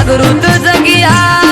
जागृत जगिया.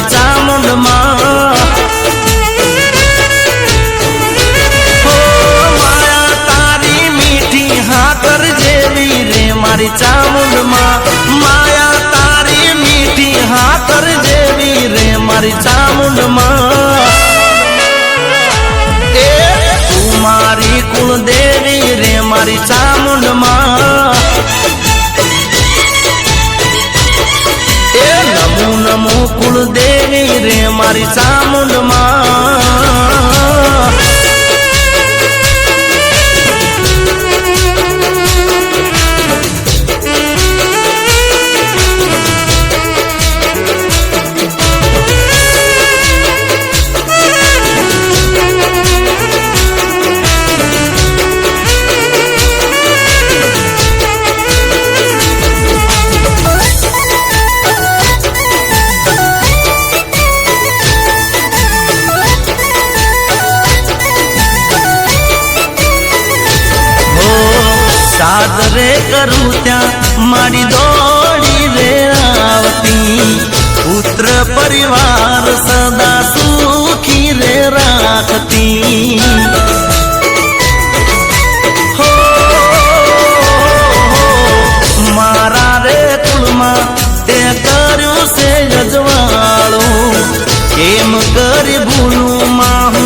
Pizza. સદા સુખી રે રાખતી મારા રે કુલમાં તે કર્યું છે અજવાળું કેમ કરી ભૂલું માં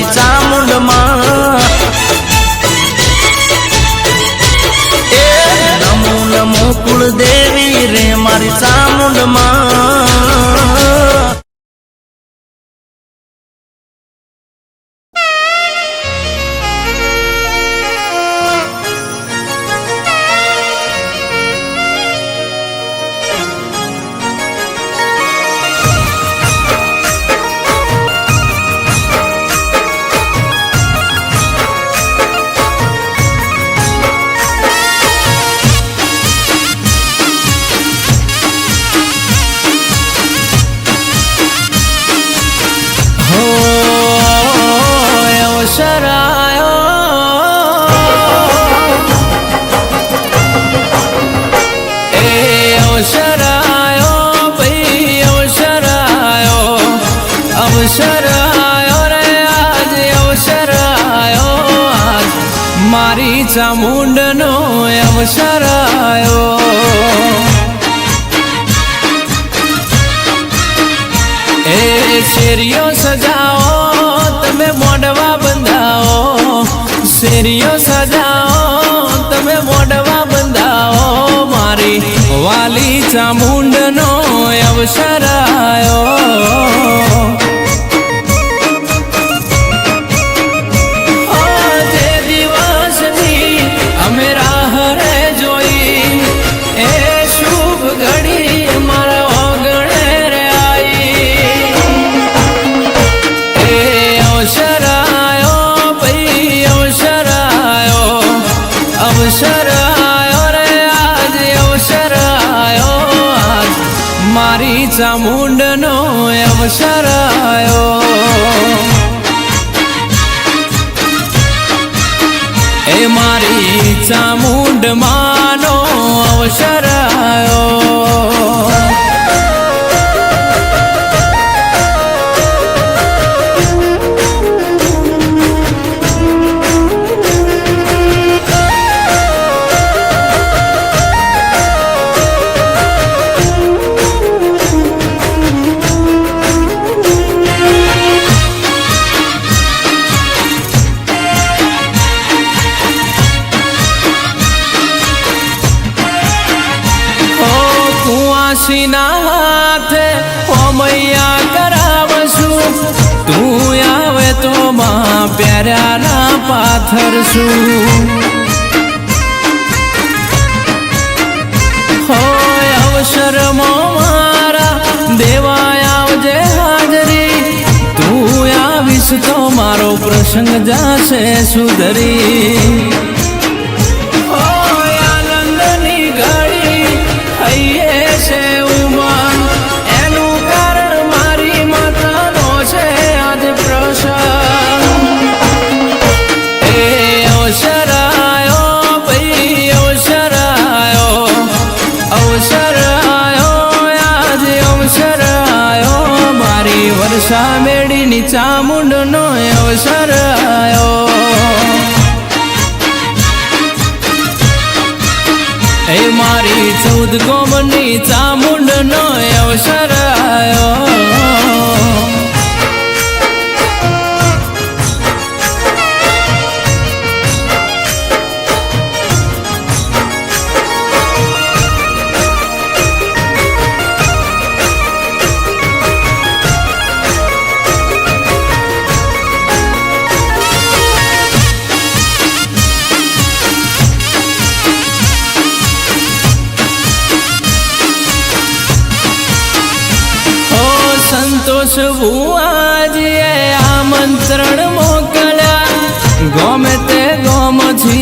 party time આયો એ અવસર આયો ભાઈ અવસર આયો અવસર આયો રે આજ અવસર આયો આજ મારી ચામુંડનો અવસર આયો એ શેરીઓ સજાઓ શેરીઓ સજાઓ તમે મોઢવા બંધાવો મારી વાલી ચામુંડનો અવસર આયો. મારી ચામુંડનો અવસર આવ્યો એ મારી ચામુંડ માનો અવસર આયો. કુવાસીના હાથે ઓમૈયા કરાવશું. તું આવે તો મા પ્યારાના પાથરશું. હોય અવસરમાં મારા, દેવાય આવજે હાજરી. તું આવીશ તો મારો પ્રસંગ જાશે સુધરી. चा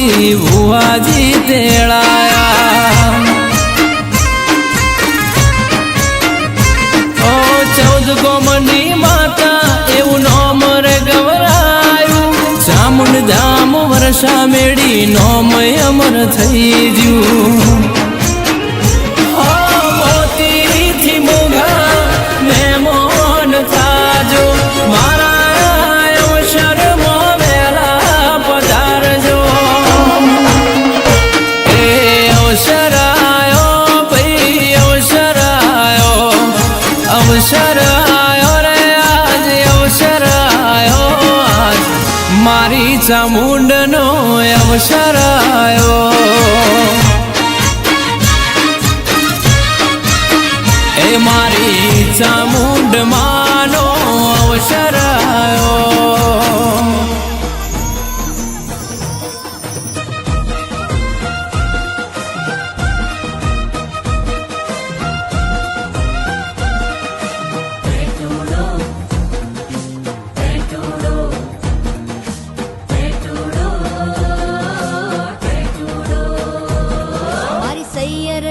ગોમથી ભુવાજી તેડાયા. ઓ ચૌદ ગોમની માતા, એવું નોમ રે ગવરાયું. ચામુંડ ધામ વર્ષા મેળી નોમ અમર થઈ જ્યું મારી ચામુંડનો અવસર આવ્યો એ મારી ચામુંડ માનો અવસર આયો.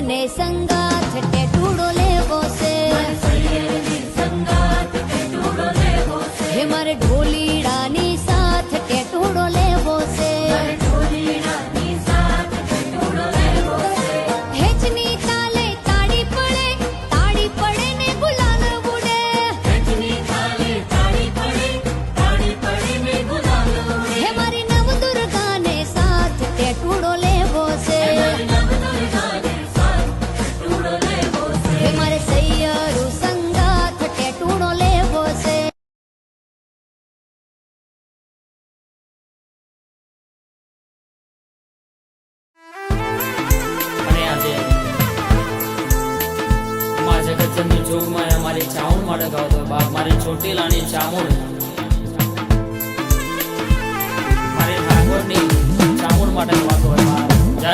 내 संगाथ મારી ચાઉન માટે ગાવતો બાપ મારી ચોટીલાની ચામુંડ. મારી ભાગવતની ચામુણ માટે ગાવતો જય